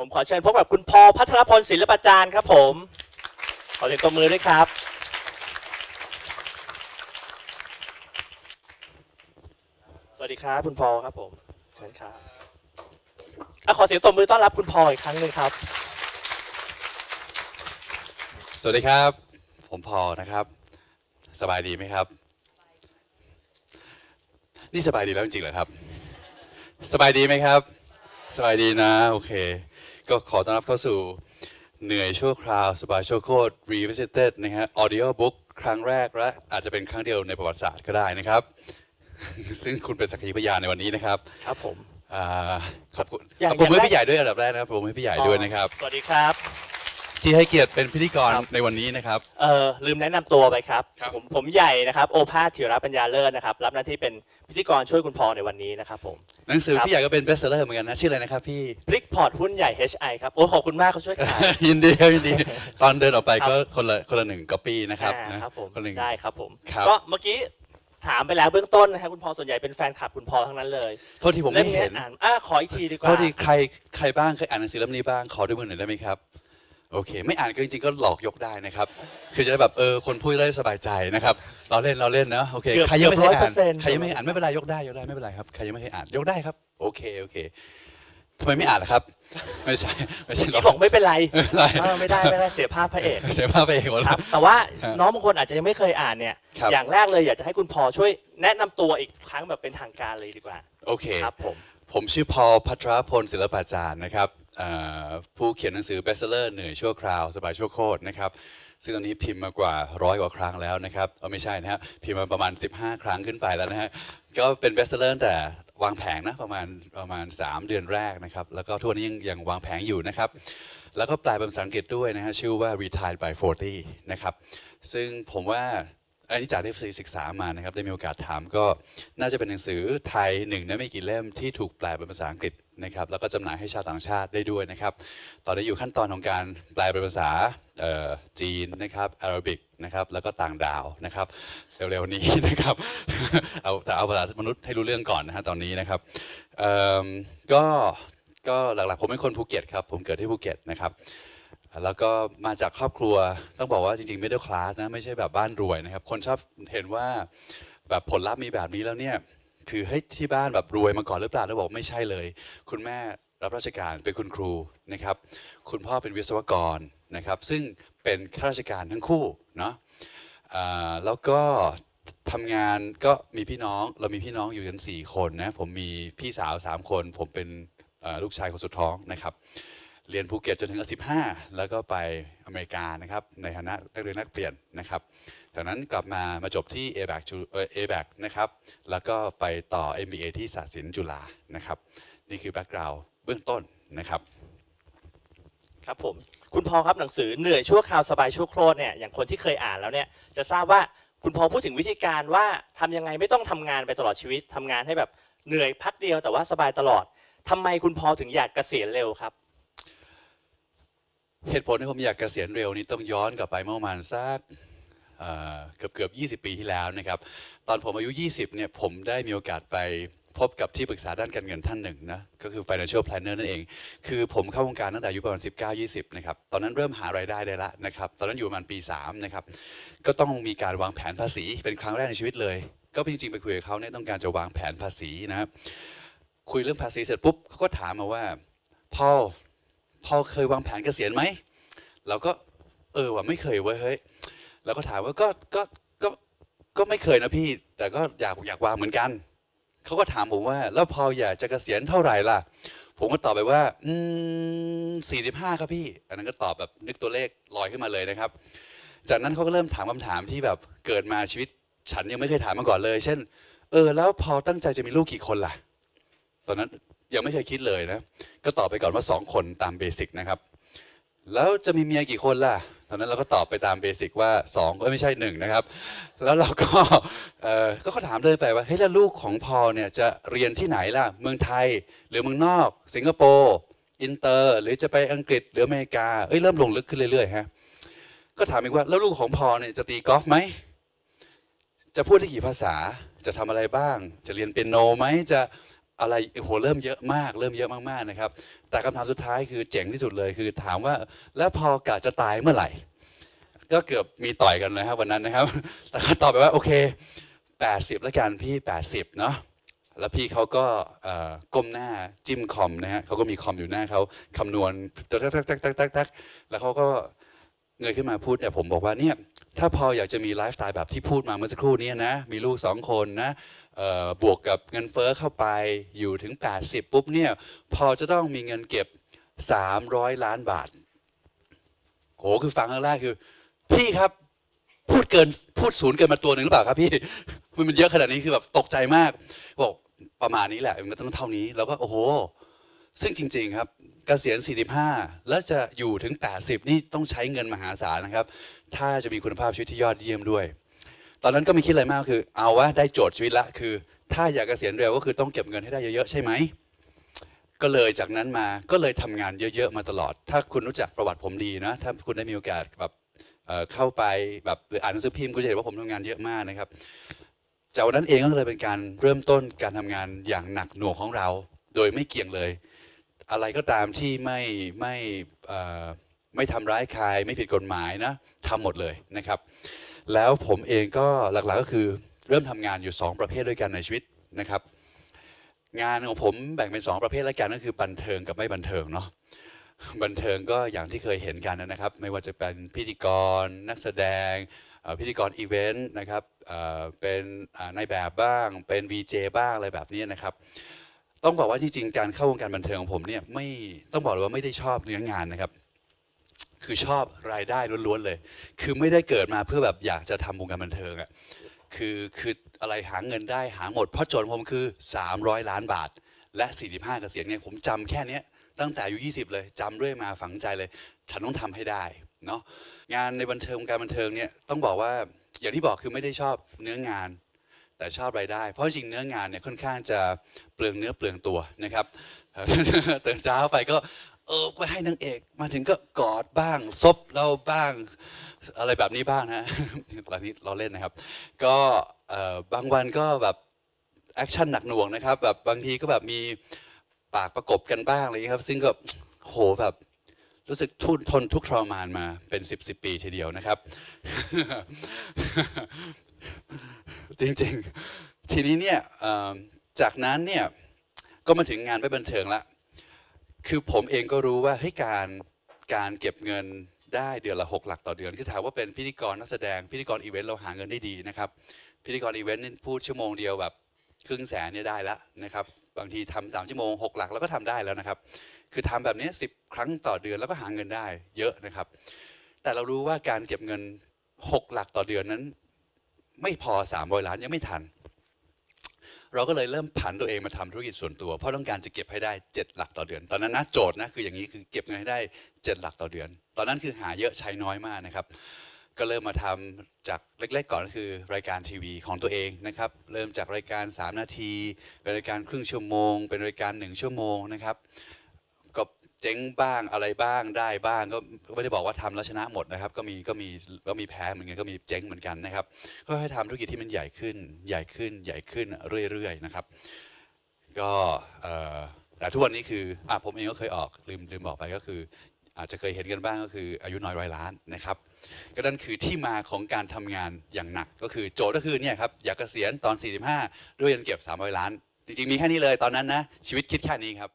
ผมขอเชิญพบกับคุณพอพัทรพลศิลปจารย์ครับผม ขอเสียงตบมือด้วยครับ สวัสดีครับคุณพอครับผมเชิญครับอะขอเสียงตบมือต้อนรับคุณพออีกครั้งหนึ่งครับ สวัสดีครับ ผมพอนะครับ สบายดีไหมครับ นี่สบายดีแล้วจริงๆเหรอครับ สบายดีไหมครับ สบายดีนะ โอเค ก็ขอต้อนรับเข้าสู่เหนื่อยชั่วคราว สบายชั่วโคตร Revisited นะฮะ Audio Book ครั้งแรกและอาจจะเป็นครั้งเดียวในประวัติศาสตร์ก็ได้นะครับ ซึ่งคุณเป็นสักขีพยานในวันนี้นะครับครับผมอ่าขอบคุณอย่างผมให้อย่างแรก พี่ใหญ่ด้วยอันดับแรกนะครับผมให้พี่ใหญ่ด้วยนะครับ สวัสดีครับ ที่ให้เกียรติเป็นพิธีกรครับในวันนี้นะครับ เอ่อลืมแนะนำตัวไปครับ ครับ ผมผมใหญ่นะครับโอภาสธีรปัญญาเลิศนะครับ รับหน้าที่เป็นพิธีกรช่วยคุณพอในวันนี้นะครับผม หนังสือครับพี่ใหญ่ก็เป็นเบสเซอร์เหมือนกันนะชื่ออะไรนะครับพี่ พลิกพอร์ตหุ้นใหญ่ HI ครับ โอ้ ขอบคุณมากเขาช่วยขาย ยินดีครับยินดี ตอนเดินออกไปครับก็คนละคนละหนึ่งก๊อปปี้นะครับอ่านะครับผม คนหนึ่ง ได้ครับผม ครับ ก็เมื่อกี้ถามไปแล้วเบื้องต้นนะครับคุณพอส่วนใหญ่เป็นแฟนคลับคุณพอทั้งนั้นเลยโทษทีผมไม่เห็นล่อ่านอะขออีกทีดีกว่า โทษทีใครใครบ้างเคยอ่านหนังสือเล่มนี้บ้างขอด้วยมือหน่อยได้ไหมครับ โอเค ไม่อ่านก็จริงๆก็หลอกยกได้นะครับ คือจะได้แบบเออคนพูดได้สบายใจนะครับ เราเล่นเราเล่นนะโอเคเกือบใครยังไม่เคยอ่านเกือบ100%ใครยังไม่อ่านไม่เป็นไรยกได้ยกได้ไม่เป็นไรครับใครยังไม่เคยอ่านยกได้ครับ โอเคโอเคทำไมไม่อ่านล่ะครับ ไม่ใช่ไม่ใช่เมื่อกี้บอกไม่เป็นไรไม่เป็นไรเออไม่ได้ไม่ได้เสียภาพพระเอกเสียภาพไปเองหมดคแล้รัว บ แต่ว่าฮะน้องบางคนอาจจะยังไม่เคยอ่านเนี่ย ครับ อย่างแรกเลยอยากจะให้คุณพอช่วยแนะนำตัวอีกครั้งแบบเป็นทางการเลยดีกว่าโอเค ครับผม ผมชื่อพอลพัทรพลศิลปาจารย์นะครับเอ่อ ผู้เขียนหนังสือเบสเซอร์เหนื่อยชั่วคราว สบายชั่วโคตรนะครับ ซึ่งตอนนี้พิมพ์มากว่าร้อยกว่าครั้งแล้วนะครับเออไม่ใช่นะฮะพิมพ์มาประมาณ 15 ครั้งขึ้นไปแล้วนะฮะก็เป็นเบสเซอร์แต่วางแผงนะประมาณประมาณ 3 เดือนแรกนะครับ แล้วก็ทุกวันนี้ยังยังวางแผงอยู่นะครับ แล้วก็แปลเป็นภาษาอังกฤษด้วยนะฮะชื่อว่า retired by 40 นะครับ ซึ่งผมว่าอันนี้จากที่ศึกษามานะครับได้มีโอกาสถามก็น่าจะเป็นหนังสือไทยหนึ่งในไม่กี่เล่มที่ถูกแปลเป็นภาษาอังกฤษ นะครับแล้วก็จำหน่ายให้ชาวต่างชาติได้ด้วยนะครับ ตอนนี้อยู่ขั้นตอนของการแปลเป็นภาษาจีนนะครับอาหรับิกนะครับแล้วก็ต่างดาวนะครับ เร็วๆนี้นะครับ เอาแต่เอาภาษามนุษย์ให้รู้เรื่องก่อนนะฮะตอนนี้นะครับก็ก็หลักๆผมเป็นคนภูเก็ตครับผมเกิดที่ภูเก็ตนะครับแล้วก็มาจากครอบครัวต้องบอกว่าจริงๆ middle class นะไม่ใช่แบบบ้านรวยนะครับ คนชอบเห็นว่าแบบผลลัพธ์มีแบบนี้แล้วเนี่ย คือเฮ้ยที่บ้านแบบรวยมาก่อนหรือเปล่าแล้วบอกไม่ใช่เลย คุณแม่รับราชการเป็นคุณครูนะครับ คุณพ่อเป็นวิศวกรนะครับ ซึ่งเป็นข้าราชการทั้งคู่เนาะแล้วก็ทำงานก็มีพี่น้องเรามีพี่น้องอยู่กัน4คนนะผมมีพี่สาว3คน ผมเป็นลูกชายคนสุดท้องนะครับ เรียนภูเก็ตจนถึงอายุ15 แล้วก็ไปอเมริกานะครับในฐานะนักเรียนนักเปลี่ยนนะครับจากนั้นกลับมามาจบที่ a b a c เอ่อ a b a c นะครับแล้วก็ไปต่อ MBA ที่ศาสตร์ศิลป์จุฬานะครับนี่คือแบ็กกราวด์เบื้องต้นนะครับครับผมคุณพอครับหนังสือเหนื่อยชั่วคราวสบายชั่วโคตรเนี่ยอย่างคนที่เคยอ่านแล้วเนี่ยจะทราบว่าคุณพอพูดถึงวิธีการว่าทำยังไงไม่ต้องทำงานไปตลอดชีวิตทำงานให้แบบเหนื่อยพักเดียวแต่ว่าสบายตลอดทำไมคุณพอถึงอยากเกษียณเร็วครับ เหตุผลที่ผมอยากเกษียณเร็วนี้ต้องย้อนกลับไปเมื่อประมาณสักเกือบเกือบ20 ปีที่แล้วนะครับ ตอนผมอายุ 20 เนี่ยผมได้มีโอกาสไปพบกับที่ปรึกษาด้านการเงินท่านหนึ่งนะก็คือ financial planner นั่นเอง คือผมเข้าวงการตั้งแต่อายุประมาณ 19-20 นะครับ ตอนนั้นเริ่มหารายได้ได้ละนะครับ ตอนนั้นอยู่ประมาณปี 3 นะครับ ก็ต้องมีการวางแผนภาษีเป็นครั้งแรกในชีวิตเลย ก็จริงๆ ไปคุยกับเขาเนี่ยต้องการจะวางแผนภาษีนะครับคุยเรื่องภาษีเสร็จปุ๊บเขาก็ถามมาว่าพ่อ พอเคยวางแผนเกษียณไหมเราก็เออว่าไม่เคยเว้ยเฮ้ยเราก็ถามว่าก็ก็ก็ก็ไม่เคยนะพี่ แต่ก็อยากอยากวางเหมือนกันเขาก็ถามผมว่า แล้วพออยากจะเกษียณเท่าไหร่ล่ะ ผมก็ตอบไปว่า อืมสี่สิบห้าครับพี่ อันนั้นก็ตอบแบบนึกตัวเลขลอยขึ้นมาเลยนะครับ จากนั้นเขาก็เริ่มถามคำถามที่แบบเกิดมาชีวิต ฉันยังไม่เคยถามมาก่อนเลย เช่น เออ แล้วพอตั้งใจจะมีลูกกี่คนล่ะ ตอนนั้น ยังไม่เคยคิดเลยนะ ก็ตอบไปก่อนว่าสองคนตามเบสิกนะครับ แล้วจะมีเมียกี่คนล่ะตอนนั้นเราก็ตอบไปตามเบสิกว่า2ก็ไม่ใช่หนึ่งนะครับ แล้วเราก็เออก็เขาถามเลยไปว่าเฮ้ยแล้วลูกของพอเนี่ยจะเรียนที่ไหนล่ะ เมืองไทยหรือเมืองนอก สิงคโปร์อินเตอร์ หรือจะไปอังกฤษหรืออเมริกาเอ้ยเริ่มลงลึกขึ้นเรื่อยๆฮะก็ถามอีกว่าแล้วลูกของพอเนี่ยจะตีกอล์ฟไหมจะพูดได้กี่ภาษาจะทำอะไรบ้าง จะเรียนเปียโนไหมจะ อะไรโอ้โหเริ่มเยอะมากเริ่มเยอะมากๆนะครับ แต่คำถามสุดท้ายคือเจ๋งที่สุดเลยคือถามว่าแล้วพอกะจะตายเมื่อไหร่ ก็เกือบมีต่อยกันนะครับวันนั้นนะครับ แต่เขาตอบไปว่าโอเค 80 แล้วกันพี่ 80 เนาะแล้วพี่เขาก็ก้มหน้าจิ้มคอมนะฮะเขาก็มีคอมอยู่หน้าเขาคำนวณตักตักตักตักตักตักแล้วเขาก็เงยขึ้นมาพูดเนี่ยผมบอกว่าเนี่ย ถ้าพออยากจะมีไลฟ์สไตล์แบบที่พูดมาเมื่อสักครู่นี้นะ มีลูกสองคนนะบวกกับเงินเฟ้อเข้าไปอยู่ถึง 80 ปุ๊บเนี่ย พอจะต้องมีเงินเก็บ 300 ล้านบาทโหคือฟังครั้งแรกคือ พี่ครับพูดเกินพูดศูนย์เกินมาตัวหนึ่งหรือเปล่าครับพี่มันมันเยอะขนาดนี้คือแบบตกใจมากบอกประมาณนี้แหละมันต้องเท่านี้ แล้วก็โอ้โห ซึ่งจริง ๆ ครับเกษียณ 45 แล้วจะอยู่ถึง 80 นี่ต้องใช้เงินมหาศาลนะครับ ถ้าจะมีคุณภาพชีวิตที่ยอดเยี่ยมด้วย ตอนนั้นก็ไม่คิดอะไรมากคือ เอาว่าได้โจทย์ชีวิตละคือ ถ้าอยากเกษียณเร็วก็คือต้องเก็บเงินให้ได้เยอะๆใช่ไหมก็เลยจากนั้นมาก็เลยทำงานเยอะๆมาตลอด ถ้าคุณรู้จักประวัติผมดีนะ ถ้าคุณได้มีโอกาสแบบเข้าไปแบบหรืออ่านหนังสือพิมพ์ก็จะเห็นว่าผมทำงานเยอะมากนะครับจากวันนั้นเองก็เลยเป็นการเริ่มต้นการทำงานอย่างหนักหน่วงของเรา โดยไม่เกี่ยงเลย อะไรก็ตามที่ไม่ไม่ไม่ทำร้ายใครไม่ผิดกฎหมายนะทำหมดเลยนะครับ แล้วผมเองก็หลักๆก็คือเริ่มทำงานอยู่ 2 ประเภทด้วยกันในชีวิตนะครับ งานของผมแบ่งเป็น 2 ประเภทแล้วกันก็คือบันเทิงกับไม่บันเทิงเนาะบันเทิงก็อย่างที่เคยเห็นกันนะครับ ไม่ว่าจะเป็นพิธีกร นักแสดงพิธีกรอีเวนต์นะครับเป็นนายแบบบ้างเป็น VJ บ้างอะไรแบบนี้นะครับ ต้องบอกว่าจริงๆการเข้าวงการบันเทิงของผมเนี่ยไม่ต้องบอกเลยว่าไม่ได้ชอบเนื้องานนะครับ คือชอบรายได้ล้วนๆเลย คือไม่ได้เกิดมาเพื่อแบบอยากจะทำวงการบันเทิงอะคือคืออะไรหาเงินได้หาหมดเพราะโจทย์ของผมคือ 300 ล้านบาท และ 45 เกษียณเนี่ยผมจำแค่เนี้ยตั้งแต่อายุ 20 เลยจำเรื่อยมาฝังใจเลย ฉันต้องทำให้ได้เนาะงานในบันเทิงวงการบันเทิงเนี่ยต้องบอกว่าอย่างที่บอกคือไม่ได้ชอบเนื้องาน แต่ชอบรายได้ เพราะจริงเนื้องานเนี่ยค่อนข้างจะเปลืองเนื้อเปลืองตัวนะครับเอ่อตื่นเช้าไปก็เออไปให้นางเอกมาถึงก็กอดบ้างซบเราบ้าง อะไรแบบนี้บ้างนะตอนนี้เราเล่นนะครับ ก็บางวันก็แบบแอคชั่นหนักหน่วงนะครับแบบบางทีก็แบบมีปากประกบกันบ้างอะไรอย่างนี้ครับ ซึ่งก็โหแบบรู้สึกทุนทนทุกทรมานมาเป็น 10บสปีทีเดียวนะครับ จริงๆ ทีนี้เนี่ยจากนั้นเนี่ยก็มาถึงงานไม่บันเทิงละคือผมเองก็รู้ว่าให้การการเก็บเงินได้เดือนละ6หลักต่อเดือนคือถามว่าเป็นพิธีกรนักแสดงพิธีกรอีเวนต์เราหาเงินได้ดีนะครับพิธีกรอีเวนต์นี่พูดชั่วโมงเดียวแบบครึ่งแสนเนี่ยได้ละนะครับบางทีทำสามชั่วโมง6หลักแล้วก็ทำได้แล้วนะครับ คือทำแบบนี้10ครั้งต่อเดือนแล้วก็หาเงินได้เยอะนะครับ แต่เรารู้ว่าการเก็บเงิน6หลักต่อเดือนนั้น ไม่พอ 300 ล้านยังไม่ทัน เราก็เลยเริ่มผันตัวเองมาทำธุรกิจส่วนตัว เพราะต้องการจะเก็บให้ได้ 7 หลักต่อเดือน ตอนนั้นนะโจทย์นะคืออย่างนี้คือเก็บเงินให้ได้ 7 หลักต่อเดือน ตอนนั้นคือหาเยอะใช้น้อยมากนะครับก็เริ่มมาทำจากเล็กๆก่อนก็คือรายการทีวีของตัวเองนะครับเริ่มจากรายการ 3 นาที เป็นรายการครึ่งชั่วโมง เป็นรายการ 1 ชั่วโมงนะครับ เจ๊งบ้างอะไรบ้างได้บ้างก็ไม่ได้บอกว่าทำแล้วชนะหมดนะครับ ก็มีก็มีก็มีแพ้เหมือนกันก็มีเจ๊งเหมือนกันนะครับก็ให้ทำธุรกิจที่มันใหญ่ขึ้น ใหญ่ขึ้นใหญ่ขึ้นเรื่อยๆนะครับ ก็แต่ทุกวันนี้คืออะผมเองก็เคยออกลืมลืมบอกไปก็คือ อาจจะเคยเห็นกันบ้างก็คืออายุน้อยร้อยล้านนะครับ ก็นั่นคือที่มาของการทำงานอย่างหนักก็คือโจทย์ก็คือเนี่ยครับอยากเกษียณตอน 45 ด้วยเงินเก็บ300ล้าน จริงๆมีแค่นี้เลยตอนนั้นนะชีวิตคิดแค่นี้ครับ